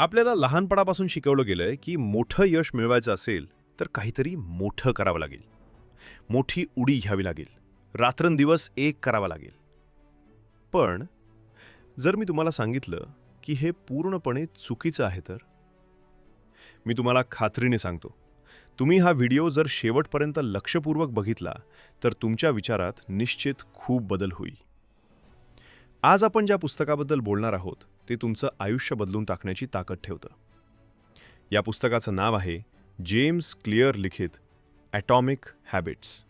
आपल्याला लहानपणापासून शिकवलं गेलंय की मोठं यश मिळवायचं असेल तर काहीतरी मोठं करावं लागेल. मोठी उडी घ्यावी लागेल. रात्रंदिवस एक करावा लागेल. पण जर मी तुम्हाला सांगितलं की हे पूर्णपणे चुकीचं आहे तर? मी तुम्हाला खात्रीने सांगतो. तुम्ही हा व्हिडिओ जर शेवटपर्यंत लक्षपूर्वक बघितला तर तुमच्या विचारात निश्चित खूप बदल होईल. आज आपण ज्या पुस्तकाबद्दल बोलणार आहोत ते तुमचं आयुष्य बदलून टाकण्याची ताकद ठेवतं. या पुस्तकाचं नाव आहे जेम्स क्लिअर लिखित ॲटॉमिक हॅबिट्स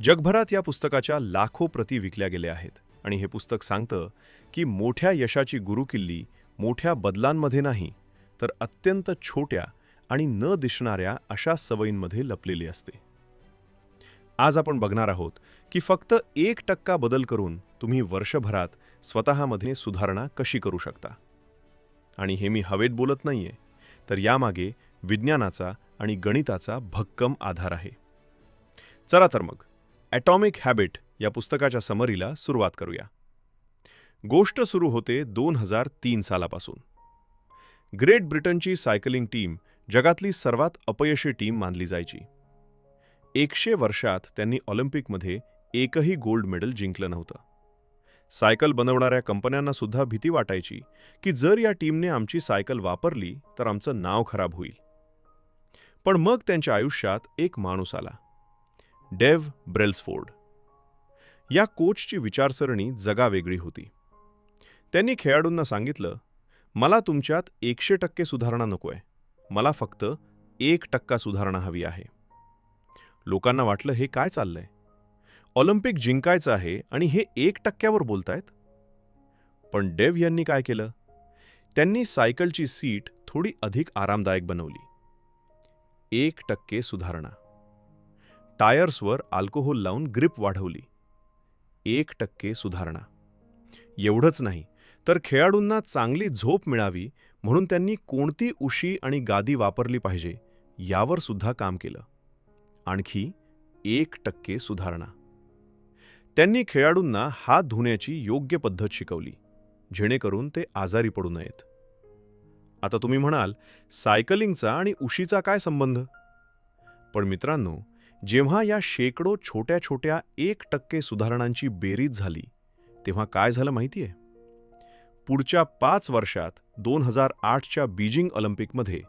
जगभरात या पुस्तकाच्या लाखो प्रती विकल्या गेल्या आहेत आणि हे पुस्तक सांगतं की मोठ्या यशाची गुरुकिल्ली मोठ्या बदलांमध्ये नाही तर अत्यंत छोट्या आणि न दिसणाऱ्या अशा सवयींमध्ये लपलेली असते. आज आपण बघणार आहोत की फक्त एक टक्का बदल करून तुम्ही वर्षभरात स्वतःमध्ये सुधारणा कशी करू शकता? आणि हे मी हवेत बोलत नाहीये तर यामागे विज्ञानाचा आणि गणिताचा भक्कम आधार आहे. चला तर मग ॲटॉमिक हॅबिट या पुस्तकाच्या समरीला सुरुवात करूया. गोष्ट सुरू होते दोन हजार तीन सालापासून. ग्रेट ब्रिटनची सायकलिंग टीम जगातली सर्वात अपयशी टीम मानली जायची. एकशे वर्षात त्यांनी ऑलिम्पिकमध्ये एकही गोल्ड मेडल जिंकलं नव्हतं. सायकल बनवणाऱ्या कंपन्यांना सुद्धा भीती वाटायची की जर या टीमने आमची सायकल वापरली तर आमचं नाव खराब होईल. पण मग त्यांच्या आयुष्यात एक माणूस आला. Dave Brailsford. या कोचची विचारसरणी जगावेगळी होती. त्यांनी खेळाडूंना सांगितलं मला तुमच्यात एकशे टक्के सुधारणा नकोय. मला फक्त एक टक्का सुधारणा हवी आहे. लोकांना वाटलं हे काय चाललंय? ऑलिम्पिक जिंकायचं आहे आणि हे एक टक्क्यावर बोलतायत? पण डेव्ह यांनी काय केलं? त्यांनी सायकलची सीट थोडी अधिक आरामदायक बनवली. एक टक्के सुधारणा. टायर्सवर अल्कोहोल लावून ग्रिप वाढवली. एक टक्के सुधारणा. एवढंच नाही तर खेळाडूंना चांगली झोप मिळावी म्हणून त्यांनी कोणती उशी आणि गादी वापरली पाहिजे यावर सुद्धा काम केलं. आणखी एक टक्के सुधारणा. त्यांनी खेळाडूंना हात धुण्याची योग्य पद्धत शिकवली जेणेकरून ते आजारी पडू नयेत. आता तुम्ही म्हणाल सायकलिंगचा आणि उशीचा काय संबंध? पण मित्रांनो जेव्हा या शेकडो छोट्या छोट्या एक टक्के सुधारणांची बेरीज झाली तेव्हा काय झालं माहितीये? पुढच्या पाच वर्षात दोन हजार आठच्या बीजिंग ऑलिम्पिकमध्ये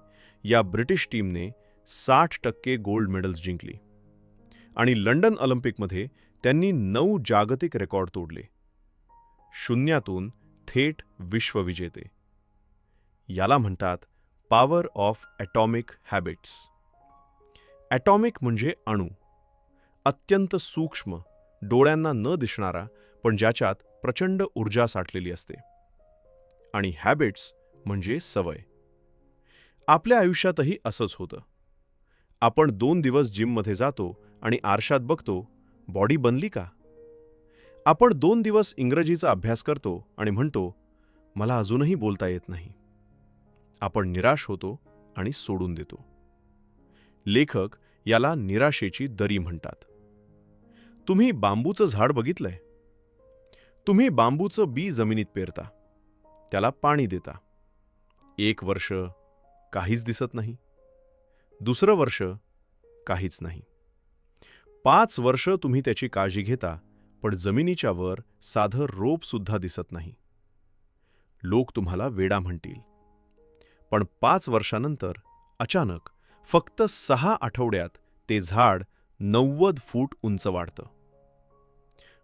या ब्रिटिश टीमने साठ टक्के गोल्ड मेडल्स जिंकली आणि लंडन ऑलिम्पिकमध्ये त्यांनी नऊ जागतिक रेकॉर्ड तोडले. शून्यातून थेट विश्वविजेते. याला म्हणतात power of atomic habits atomic म्हणजे अणू. अत्यंत सूक्ष्म डोळ्यांना न दिसणारा पण ज्याच्यात प्रचंड ऊर्जा साठलेली असते. आणि हॅबिट्स म्हणजे सवय. आपल्या आयुष्यातही असंच होतं. आपण दोन दिवस जिममध्ये जातो आणि आरशात बघतो बॉडी बनली का? आपण दोन दिवस इंग्रजीचा अभ्यास करतो आणि म्हणतो मला अजूनही बोलता येत नाही. आपण निराश होतो आणि सोडून देतो. लेखक याला निराशेची दरी म्हणतात. तुम्ही बांबूचं झाड बघितलंय? तुम्ही बांबूचं बी जमिनीत पेरता. त्याला पाणी देता. एक वर्ष काहीच दिसत नाही. दुसरं वर्ष काहीच नाही. पाच वर्ष तुम्ही त्याची काळजी घेता पण जमिनीच्या वर साधं रोप सुद्धा दिसत नाही. लोक तुम्हाला वेडा म्हणतील. पण पाच वर्षानंतर अचानक फक्त सहा आठवड्यात ते झाड नव्वद फूट उंच वाढतं.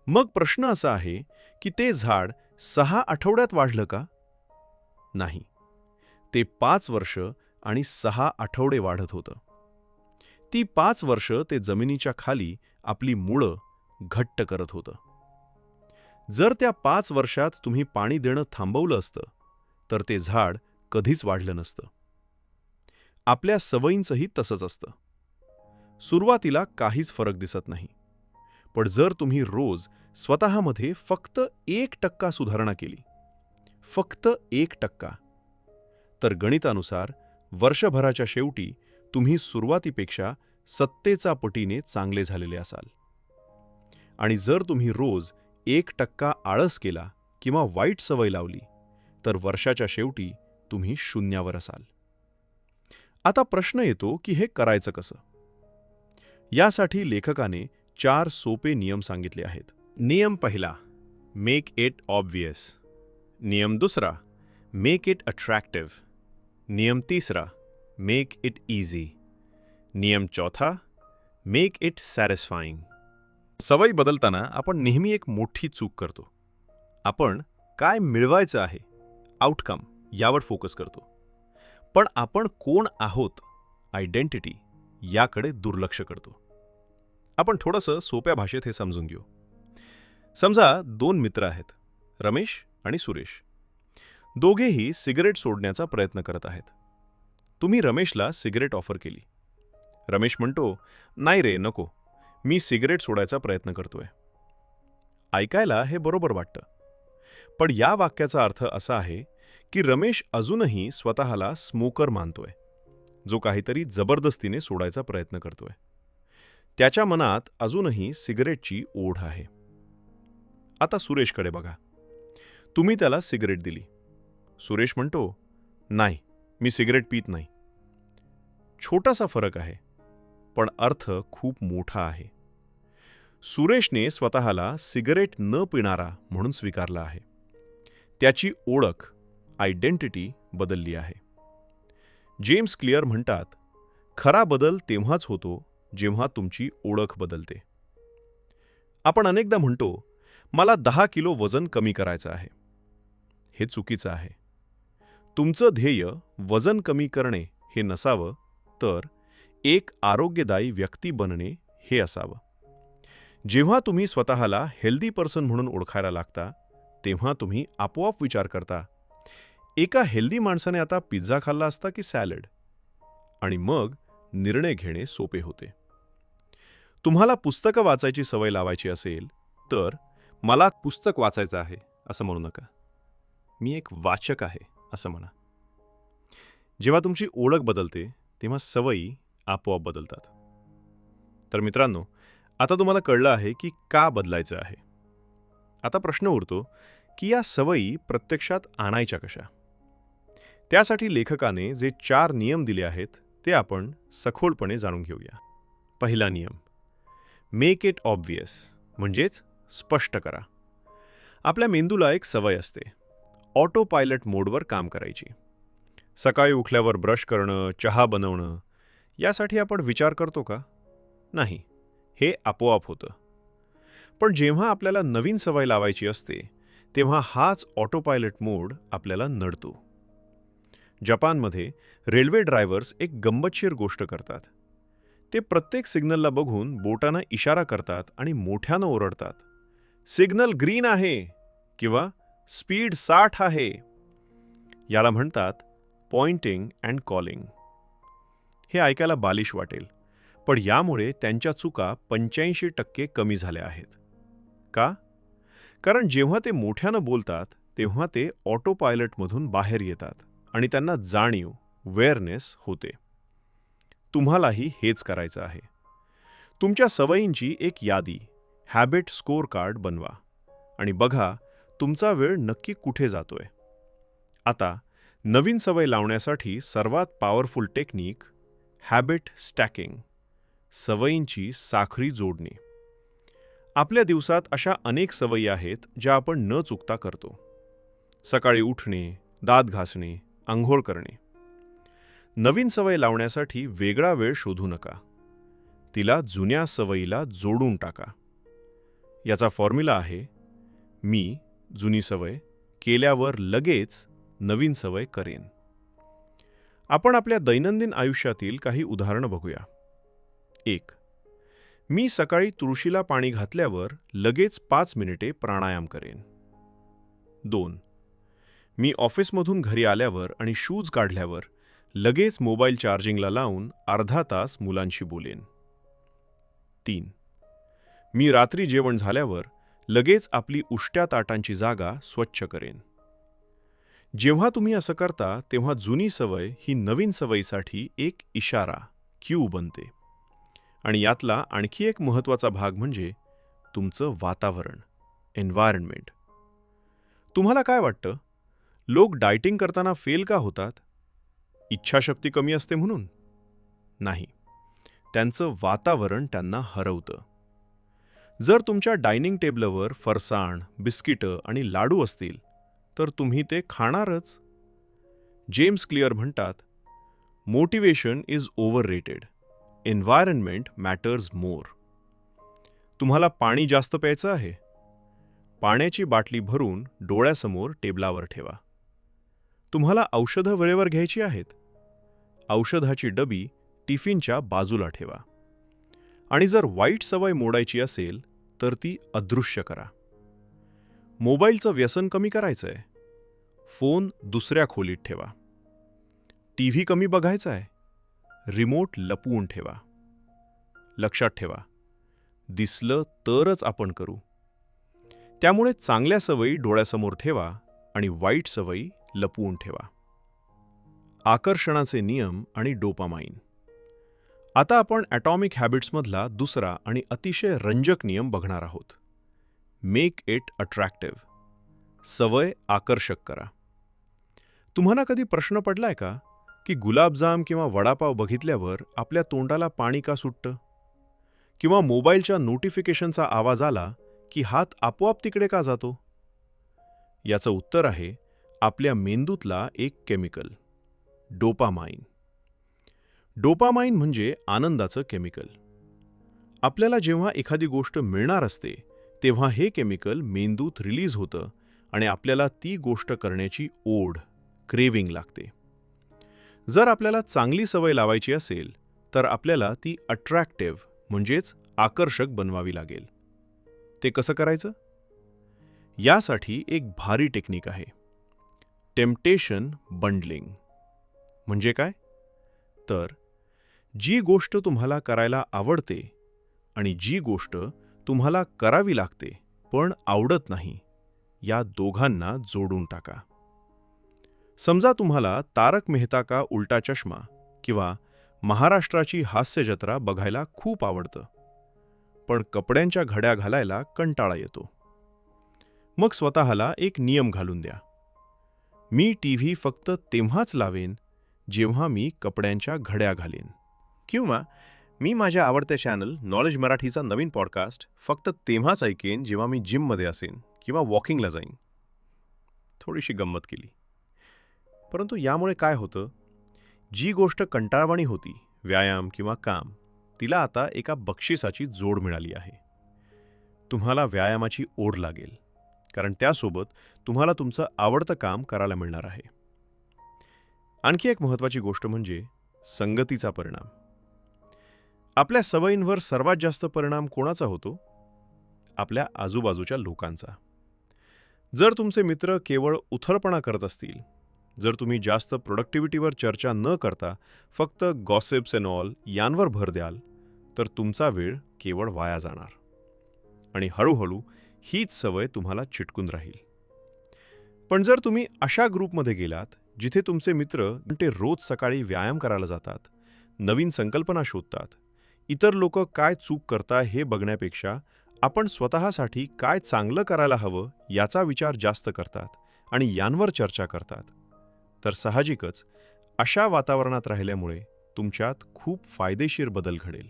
मग प्रश्न असा आहे की ते झाड सहा आठवड्यात वाढलं का? नाही. ते पाच वर्ष आणि सहा आठवडे वाढत होतं. ती पाच वर्ष ते जमिनीच्या खाली आपली मुळं घट्ट करत होतं. जर त्या पाच वर्षात तुम्ही पाणी देणं थांबवलं असतं तर ते झाड कधीच वाढलं नसतं. आपल्या सवयींचंही तसंच असतं. सुरुवातीला काहीच फरक दिसत नाही. पण जर तुम्ही रोज स्वतःमध्ये फक्त एक टक्का सुधारणा केली फक्त एक टक्का तर गणितानुसार वर्षभराच्या शेवटी तुम्ही सुरुवातीपेक्षा सत्तेचा पटीने चांगले झालेले असाल. आणि जर तुम्ही रोज एक टक्का आळस केला किंवा वाईट सवय लावली तर वर्षाच्या शेवटी तुम्ही शून्यावर असाल. आता प्रश्न येतो की हे करायचं कसं? यासाठी लेखकाने चार सोपे नियम सांगितले आहेत. नियम पहिला मेक इट ऑब्वियस नियम दुसरा मेक इट अट्रॅक्टिव्ह नियम तिसरा मेक इट इझी नियम चौथा मेक इट सॅटिस्फाईंग सवयी बदलताना आपण नेहमी एक मोठी चूक करतो. आपण काय मिळवायचं आहे आउटकम यावर फोकस करतो. पण आपण कोण आहोत आयडेंटिटी याकडे दुर्लक्ष करतो. आपण थोडंसं सोप्या भाषेत हे समजून घेऊ. समजा दोन मित्र आहेत रमेश आणि सुरेश. दोघेही सिगरेट सोडण्याचा प्रयत्न करत आहेत. तुम्ही रमेशला सिगरेट ऑफर केली. रमेश म्हणतो नाही रे नको. मी सिगरेट सोडायचा प्रयत्न करतोय. ऐकायला हे बरोबर वाटतं. पण या वाक्याचा अर्थ असा आहे की रमेश अजूनही स्वतःला स्मोकर मानतोय. जो काहीतरी जबरदस्तीने सोडायचा प्रयत्न करतोय. त्याच्या मनात अजूनही सिगरेटची ओढ आहे. आता सुरेशकडे बघा. तुम्ही त्याला सिगरेट दिली. सुरेश म्हणतो नाही मी सिगरेट पित नाही. छोटासा फरक आहे पण अर्थ खूप मोठा आहे. सुरेशने स्वतःला सिगरेट न पिणारा म्हणून स्वीकारला आहे. त्याची ओळख आयडेंटिटी बदलली आहे. जेम्स क्लिअर म्हणतात खरा बदल तेव्हाच होतो जेव्हा तुमची ओळख बदलते. आपण अनेकदा म्हणतो मला दहा किलो वजन कमी करायचं आहे. हे चुकीचं आहे. तुमचं ध्येय वजन कमी करणे हे नसावं तर एक आरोग्यदायी व्यक्ती बनणे हे असावं. जेव्हा तुम्ही स्वतःला हेल्दी पर्सन म्हणून ओळखायला लागता तेव्हा तुम्ही आपोआप विचार करता एका हेल्दी माणसाने आता पिझ्झा खाल्ला असता की सॅलड? आणि मग निर्णय घेणे सोपे होते. तुम्हाला पुस्तकं वाचायची सवय लावायची असेल तर मला पुस्तक वाचायचं आहे असं म्हणू नका. मी एक वाचक आहे असं म्हणा. जेव्हा तुमची ओळख बदलते तेव्हा सवयी आपोआप बदलतात. तर मित्रांनो आता तुम्हाला कळलं आहे की का बदलायचं आहे. आता प्रश्न उरतो की या सवयी प्रत्यक्षात आणायच्या कशा? त्यासाठी लेखकाने जे चार नियम दिले आहेत ते आपण सखोलपणे जाणून घेऊया. पहिला नियम मेक इट ऑब्वियस म्हणजेच स्पष्ट करा. आपल्या मेंदूला एक सवय असते ऑटो पायलट मोडवर काम करायची. सकाळी उठल्यावर ब्रश करणं चहा बनवणं यासाठी आपण विचार करतो का? नाही. हे आपोआप होतं. पण जेव्हा आपल्याला नवीन सवय लावायची असते तेव्हा हाच ऑटो पायलट मोड आपल्याला नडतो. जपानमध्ये रेल्वे ड्रायव्हर्स एक गंमतशीर गोष्ट करतात. ते प्रत्येक सिग्नलला बघून बोटानं इशारा करतात आणि मोठ्यानं ओरडतात. सिग्नल ग्रीन आहे किंवा स्पीड साठ आहे. याला म्हणतात पॉइंटिंग अँड कॉलिंग. हे ऐकायला बालिश वाटेल पण यामुळे त्यांच्या चुका पंच्याऐंशी टक्के कमी झाल्या आहेत. का? कारण जेव्हा ते मोठ्यानं बोलतात तेव्हा ते ऑटो पायलटमधून बाहेर येतात आणि त्यांना जाणीव वेअरनेस होते. तुम्हालाही हेच करायचं आहे. तुमच्या सवयींची एक यादी हॅबिट स्कोअर कार्ड बनवा. आणि बघा तुमचा वेळ नक्की कुठे जातोय. आता नवीन सवय लावण्यासाठी सर्वात पॉवरफुल टेक्निक हॅबिट स्टॅकिंग सवयींची साखरी जोडणे. आपल्या दिवसात अशा अनेक सवयी आहेत ज्या आपण न चुकता करतो. सकाळी उठणे दात घासणे आंघोळ करणे. नवीन सवय लावण्यासाठी वेगळा वेळ शोधू नका. तिला जुन्या सवयीला जोडून टाका. याचा फॉर्म्युला आहे मी जुनी सवय केल्यावर लगेच नवीन सवय करेन. आपण आपल्या दैनंदिन आयुष्यातील काही उदाहरणं बघूया. एक मी सकाळी तुळशीला पाणी घातल्यावर लगेच पाच मिनिटे प्राणायाम करेन. दोन मी ऑफिसमधून घरी आल्यावर आणि शूज काढल्यावर लगेच मोबाईल चार्जिंगला लावून अर्धा तास मुलांशी बोलेन. तीन मी रात्री जेवण झाल्यावर लगेच आपली उष्ट्या ताटांची जागा स्वच्छ करेन. जेव्हा तुम्ही असं करता तेव्हा जुनी सवय ही नवीन सवयीसाठी एक इशारा क्यू बनते. आणि यातला आणखी एक महत्त्वाचा भाग म्हणजे तुमचं वातावरण एन्व्हायरमेंट तुम्हाला काय वाटतं? लोक डायटिंग करताना फेल का होतात? इच्छाशक्ती कमी असते म्हणून? नाही. त्यांचं वातावरण त्यांना हरवतं. जर तुमच्या डायनिंग टेबलवर फरसाण बिस्किटं आणि लाडू असतील तर तुम्ही ते खाणारच. जेम्स क्लिअर म्हणतात motivation is overrated environment matters more. तुम्हाला पाणी जास्त प्यायचं आहे? पाण्याची बाटली भरून डोळ्यासमोर टेबलावर ठेवा. तुम्हाला औषधं वेळेवर घ्यायची आहेत? औषधाची डबी टिफिनच्या बाजूला ठेवा. आणि जर वाईट सवय मोडायची असेल तर ती अदृश्य करा. मोबाईलचं व्यसन कमी करायचं आहे फोन दुसऱ्या खोलीत ठेवा. टी व्ही कमी बघायचा आहे रिमोट लपवून ठेवा. लक्षात ठेवा. दिसलं तरच आपण करू. त्यामुळे चांगल्या सवयी डोळ्यासमोर ठेवा आणि वाईट सवयी लपवून ठेवा. आकर्षणाचे नियम आणि डोपामाइन आता आपण ॲटॉमिक हॅबिट्समधला दुसरा आणि अतिशय रंजक नियम बघणार आहोत. Make it attractive. सवय आकर्षक करा. तुम्हाला कधी प्रश्न पडलाय का? की गुलाबजाम किंवा वडापाव बघितल्यावर आपल्या तोंडाला पाणी का सुटतं? किंवा मोबाईलच्या नोटिफिकेशनचा आवाज आला की हात आपोआप तिकडे का जातो? याचं उत्तर आहे आपल्या मेंदूतला एक केमिकल डोपामाइन डोपामाइन म्हणजे आनंदाचं केमिकल. आपल्याला जेव्हा एखादी गोष्ट मिळणार असते तेव्हा हे केमिकल मेंदूत रिलीज होतं आणि आपल्याला ती गोष्ट करण्याची ओढ क्रेविंग लागते. जर आपल्याला चांगली सवय लावायची असेल तर आपल्याला ती अट्रॅक्टिव्ह म्हणजेच आकर्षक बनवावी लागेल. ते कसं करायचं? यासाठी एक भारी टेक्निक आहे. टेम्पटेशन बंडलिंग म्हणजे काय? तर जी गोष्ट तुम्हाला करायला आवडते आणि जी गोष्ट तुम्हाला करावी लागते पण आवडत नाही. या दोघांना जोडून टाका. समजा तुम्हाला तारक मेहता का उलटा चष्मा किंवा महाराष्ट्राची हास्य जत्रा बघायला खूप आवडतं पण कपड्यांच्या घड्या घालायला कंटाळा येतो. मग स्वतःला एक नियम घालून द्या. मी टी व्ही फक्त तेव्हाच लावेन जेव्हा मी कपड्यांच्या घड्या घालेन. किंवा मी माझ्या आवडत्या चॅनल नॉलेज मराठीचा नवीन पॉडकास्ट फक्त तेव्हाच ऐकेन जेव्हा मी जिममध्ये असेन किंवा वॉकिंगला जाईन. थोडीशी गंमत केली. परंतु यामुळे काय होतं? जी गोष्ट कंटाळवाणी होती व्यायाम किंवा काम तिला आता एका बक्षिसाची जोड मिळाली आहे. तुम्हाला व्यायामाची ओढ लागेल कारण त्यासोबत तुम्हाला तुमचं आवडतं काम करायला मिळणार आहे. आणखी एक महत्त्वाची गोष्ट म्हणजे संगतीचा परिणाम. आपल्या सवयींवर सर्वात जास्त परिणाम कोणाचा होतो? आपल्या आजूबाजूच्या लोकांचा. जर तुमचे मित्र केवळ उथळपणा करत असतील जर तुम्ही जास्त प्रोडक्टिव्हिटीवर चर्चा न करता फक्त गॉसिप्स अँड ऑल यांवर भर द्याल तर तुमचा वेळ केवळ वाया जाणार. आणि हळूहळू हीच सवय तुम्हाला चिटकून राहील. पण जर तुम्ही अशा ग्रुपमध्ये गेलात जिथे तुमचे मित्र ते रोज सकाळी व्यायाम करायला जातात नवीन संकल्पना शोधतात इतर लोक काय चूक करता हे बघण्यापेक्षा आपण स्वतःसाठी काय चांगलं करायला हवं याचा विचार जास्त करतात आणि यांवर चर्चा करतात. तर साहजिकच अशा वातावरणात राहिल्यामुळे तुमच्यात खूप फायदेशीर बदल घडेल.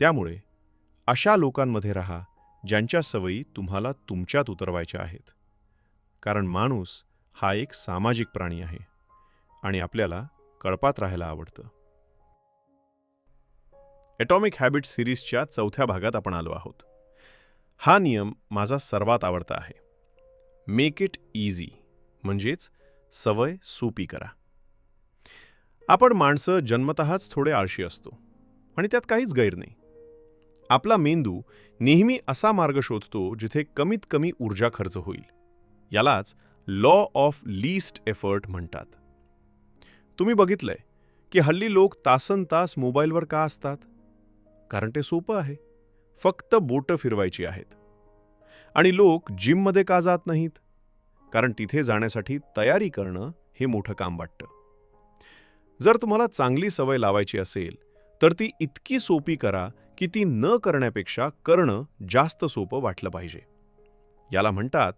त्यामुळे अशा लोकांमध्ये राहा ज्यांच्या सवयी तुम्हाला तुमच्यात उतरवायच्या आहेत. कारण माणूस हा एक सामाजिक प्राणी आहे आणि आपल्याला कळपात राहायला आवडतं. ॲटॉमिक हॅबिट सिरीजच्या चौथ्या भागात आपण आलो आहोत. हा नियम माझा सर्वात आवडता आहे. मेक इट इझी म्हणजेच सवय सोपी करा. आपण माणसं जन्मतःच थोडे आळशी असतो आणि त्यात काहीच गैर नाही. आपला मेंदू नेहमी असा मार्ग शोधतो जिथे कमीत कमी ऊर्जा खर्च होईल. यालाच लॉ ऑफ लीस्ट एफर्ट म्हणतात. तुम्ही बघितलंय की हल्ली लोक तासन तास मोबाईलवर का असतात? कारण ते सोपं आहे. फक्त बोटं फिरवायची आहेत. आणि लोक जिममध्ये का जात नाहीत? कारण तिथे जाण्यासाठी तयारी करणं हे मोठं काम वाटतं. जर तुम्हाला चांगली सवय लावायची असेल तर ती इतकी सोपी करा की ती न करण्यापेक्षा करणं जास्त सोपं वाटलं पाहिजे. याला म्हणतात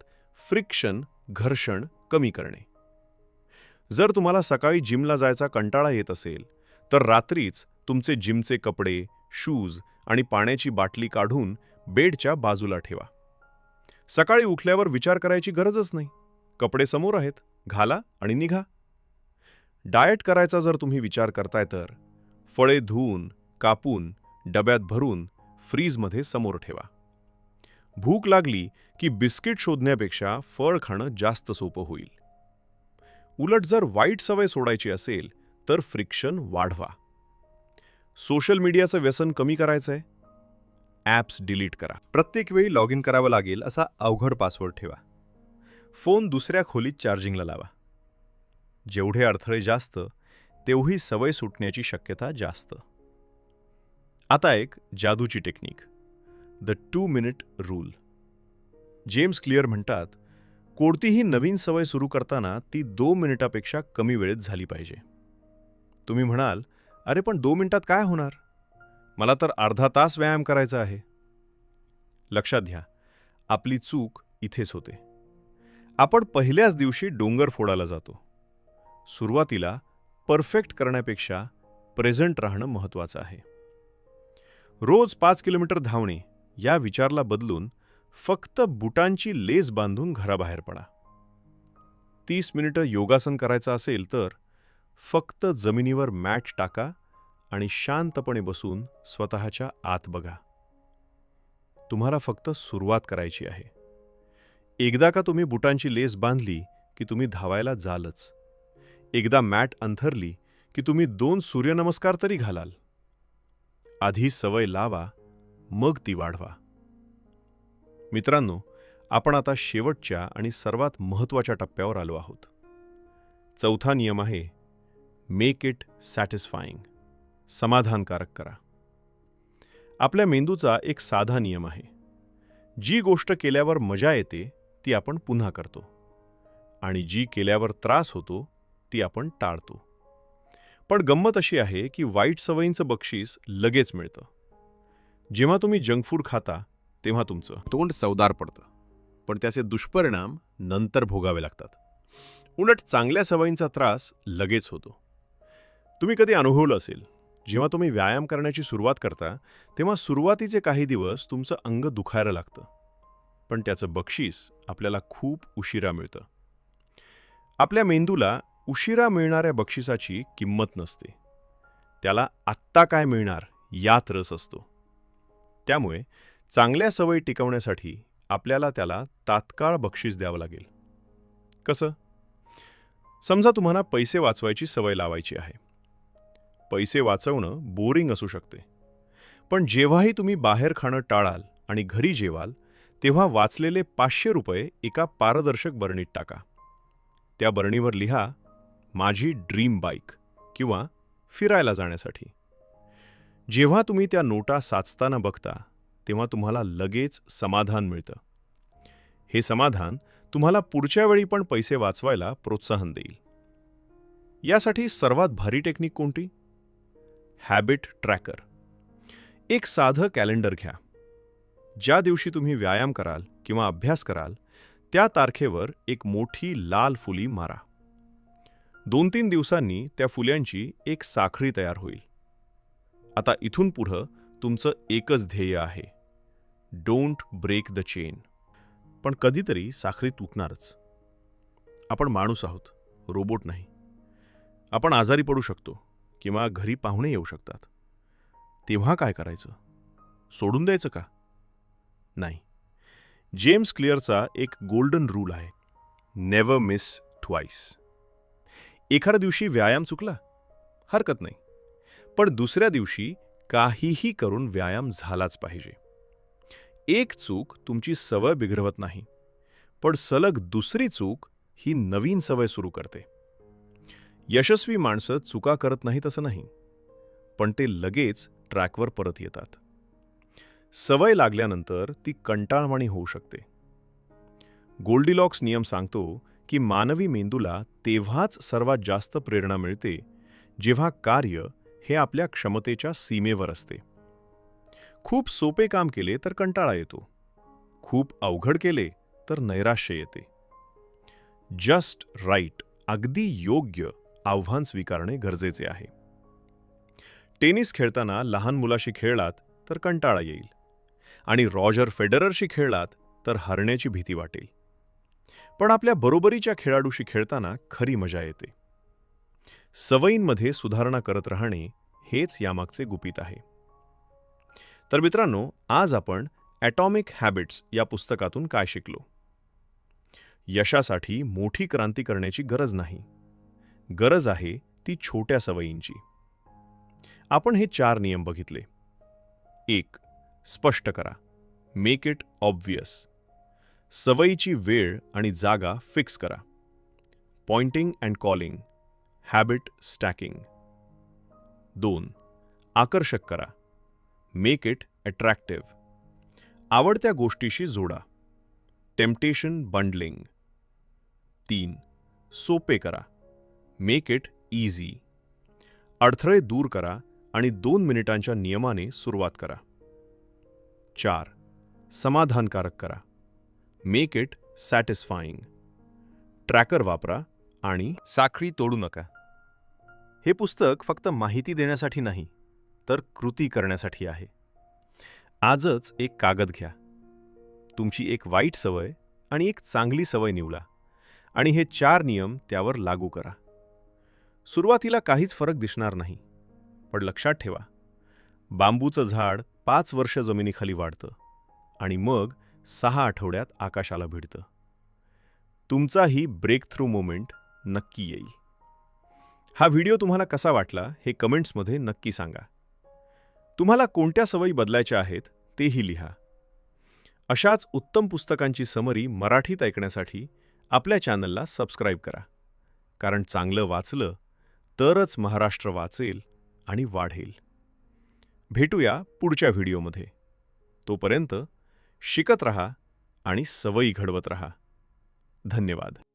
फ्रिक्शन घर्षण कमी करणे. जर तुम्हाला सकाळी जिमला जायचा कंटाळा येत असेल तर रात्रीच तुमचे जिमचे कपडे शूज आणि पाण्याची बाटली काढून बेडच्या बाजूला ठेवा. सकाळी उठल्यावर विचार करायची गरजच नाही. कपडे समोर आहेत घाला आणि निघा. डाएट करायचा जर तुम्ही विचार करताय तर फळे धुवून कापून डब्यात भरून फ्रीजमध्ये समोर ठेवा. भूक लागली की बिस्किट शोधण्यापेक्षा फळ खाणं जास्त सोपं होईल. उलट जर वाईट सवय सोडायची असेल तर फ्रिक्शन वाढवा. सोशल मीडियाचं व्यसन कमी करायचं आहे ॲप्स डिलीट करा. प्रत्येक वेळी लॉग इन करावं लागेल असा अवघड पासवर्ड ठेवा. फोन दुसऱ्या खोलीत चार्जिंगला लावा. जेवढे अडथळे जास्त तेवढी सवय सुटण्याची शक्यता जास्त. आता एक जादूची technique. The two minute rule. James Clear म्हणतात कोणतीही नवीन सवय सुरू करताना ती दोन मिनिटापेक्षा कमी वेळेत झाली पाहिजे. तुम्ही म्हणाल अरे पण दो मिनिटात काय होणार? मला तर अर्धा तास व्यायाम करायचा आहे. लक्षात घ्या आपली चूक इथेच होते. आपण पहिल्याच दिवशी डोंगर फोडायला जातो. सुरुवातीला परफेक्ट करण्यापेक्षा प्रेझेंट राहणं महत्त्वाचं आहे. रोज पाच किलोमीटर धावणे या विचारला बदलून फक्त बुटांची लेस बांधून घराबाहेर पडा. तीस मिनिटं योगासन करायचं असेल तर फक्त जमिनीवर मॅट टाका आणि शांतपणे बसून स्वतःच्या आत बघा. तुम्हाला फक्त सुरुवात करायची आहे. एकदा का तुम्ही बुटांची लेस बांधली की तुम्ही धावायला जालच. एकदा मॅट अंथरली की तुम्ही दोन सूर्यनमस्कार तरी घालाल. आधी सवय लावा मग ती वाढवा. मित्रांनो आपण आता शेवटच्या आणि सर्वात महत्त्वाच्या टप्प्यावर आलो आहोत. चौथा नियम आहे मेक इट सॅटिस्फाईंग समाधानकारक करा. आपल्या मेंदूचा एक साधा नियम आहे. जी गोष्ट केल्यावर मजा येते ती आपण पुन्हा करतो. आणि जी केल्यावर त्रास होतो ती आपण टाळतो. पण गंमत अशी आहे की वाईट सवयींचं बक्षीस लगेच मिळतं. जेव्हा तुम्ही जंक फूड खाता तेव्हा तुमचं. तोंड चवदार पडतं. पण त्याचे दुष्परिणाम नंतर भोगावे लागतात. उलट चांगल्या सवयींचा त्रास लगेच होतो. तुम्ही कधी अनुभवलं असेल? जेव्हा तुम्ही व्यायाम करण्याची सुरुवात करता तेव्हा सुरुवातीचे काही दिवस तुमचं अंग दुखायला लागतं. पण त्याचं बक्षीस आपल्याला खूप उशिरा मिळतं. आपल्या मेंदूला उशिरा मिळणाऱ्या बक्षिसाची किंमत नसते. त्याला आत्ता काय मिळणार यात रस असतो. त्यामुळे चांगल्या सवयी टिकवण्यासाठी आपल्याला त्याला तात्काळ बक्षीस द्यावं लागेल. कसं? समजा तुम्हाला पैसे वाचवायची सवय लावायची आहे. पैसे वाचवणं बोरिंग असू शकते. पण जेव्हाही तुम्ही बाहेर खाणं टाळाल आणि घरी जेवाल तेव्हा वाचलेले पाचशे रुपये एका पारदर्शक बरणीत टाका. त्या बरणीवर लिहा माझी ड्रीम बाईक किंवा फिरायला जाण्यासाठी जेव्हा तुम्ही त्या नोटा साचताना बघता तेव्हा तुम्हाला लगेच समाधान मिळतं. हे समाधान तुम्हाला पुढच्या वेळी पण पैसे वाचवायला प्रोत्साहन देईल. यासाठी सर्वात भारी टेक्निक कोणती? हॅबिट ट्रॅकर एक साधं कॅलेंडर घ्या. ज्या दिवशी तुम्ही व्यायाम कराल किंवा अभ्यास कराल त्या तारखेवर एक मोठी लाल फुली मारा. दोन तीन दिवसांनी त्या फुल्यांची एक साखळी तयार होईल. आता इथून पुढं तुमचं एकच ध्येय आहे. डोंट ब्रेक द चेन पण कधीतरी साखळी तुटणारच. आपण माणूस आहोत रोबोट नाही. आपण आजारी पडू शकतो. किंवा घरी पाहुणे येऊ शकतात. तेव्हा काय करायचं? सोडून द्यायचं का? नाही. जेम्स क्लिअरचा एक गोल्डन रूल आहे नेव्हर मिस ट्वाईस. एखाद्या दिवशी व्यायाम चुकला? हरकत नाही. पण दुसऱ्या दिवशी काहीही करून व्यायाम झालाच पाहिजे. एक चूक तुमची सवय बिघडवत नाही पण सलग दुसरी चूक ही नवीन सवय सुरू करते. यशस्वी माणसं चुका करत नाहीत असं नाही पण ते लगेच ट्रॅकवर परत येतात. सवय लागल्यानंतर ती कंटाळवाणी होऊ शकते. गोल्डीलॉक्स नियम सांगतो की मानवी मेंदूला तेव्हाच सर्वात जास्त प्रेरणा मिळते जेव्हा कार्य हे आपल्या क्षमतेच्या सीमेवर असते. खूप सोपे काम केले तर कंटाळा येतो. खूप अवघड केले तर नैराश्य येते. जस्ट राईट अगदी योग्य आव्हान स्वीकारणे गरजेचे आहे. टेनिस खेळताना लहान मुलाशी खेळलात तर कंटाळा येईल आणि रॉजर फेडररशी खेळलात तर हरण्याची भीती वाटेल. पण आपल्या बरोबरीच्या खेळाडूशी खेळताना खरी मजा येते. सवयींमध्ये सुधारणा करत राहणे हेच यामागचे गुपित आहे. तर मित्रांनो आज आपण ॲटॉमिक हॅबिट्स या पुस्तकातून काय शिकलो? यशासाठी मोठी क्रांती करण्याची गरज नाही. गरज आहे ती छोट्या सवयींची. आपण हे चार नियम बघितले. एक स्पष्ट करा. मेक इट ऑब्वियस सवयीची वेळ आणि जागा फिक्स करा. Pointing and calling habit stacking दोन आकर्षक करा. मेक इट अट्रॅक्टिव्ह आवडत्या गोष्टीशी जोडा. टेम्पटेशन बंडलिंग तीन सोपे करा. मेक इट इझी अडथळे दूर करा आणि दोन मिनिटांच्या नियमाने सुरुवात करा. चार. समाधानकारक करा. मेक इट सॅटिस्फाईंग ट्रॅकर वापरा आणि साखळी तोडू नका. हे पुस्तक फक्त माहिती देण्यासाठी नाही तर कृती करण्यासाठी आहे. आजच एक कागद घ्या. तुमची एक वाईट सवय आणि एक चांगली सवय निवडा आणि हे चार नियम त्यावर लागू करा. सुरुवातीला काहीच फरक दिसणार नाही. पण लक्षात ठेवा बांबूचं झाड पाच वर्ष जमिनीखाली वाढतं आणि मग सहा आठवड्यात आकाशाला भिडतं. तुमचाही ब्रेक थ्रू मोमेंट नक्की येईल. हा व्हिडिओ तुम्हाला कसा वाटला हे कमेंट्समध्ये नक्की सांगा. तुम्हाला कोणत्या सवयी बदलायच्या आहेत तेही लिहा. अशाच उत्तम पुस्तकांची समरी मराठीत ऐकण्यासाठी आपल्या चॅनलला सबस्क्राईब करा. कारण चांगलं वाचलं तरच महाराष्ट्र वाचेल आणि वाढेल. भेटूया पुढच्या व्हिडिओमध्ये. तोपर्यंत शिकत रहा आणि सवयी घडवत रहा. धन्यवाद.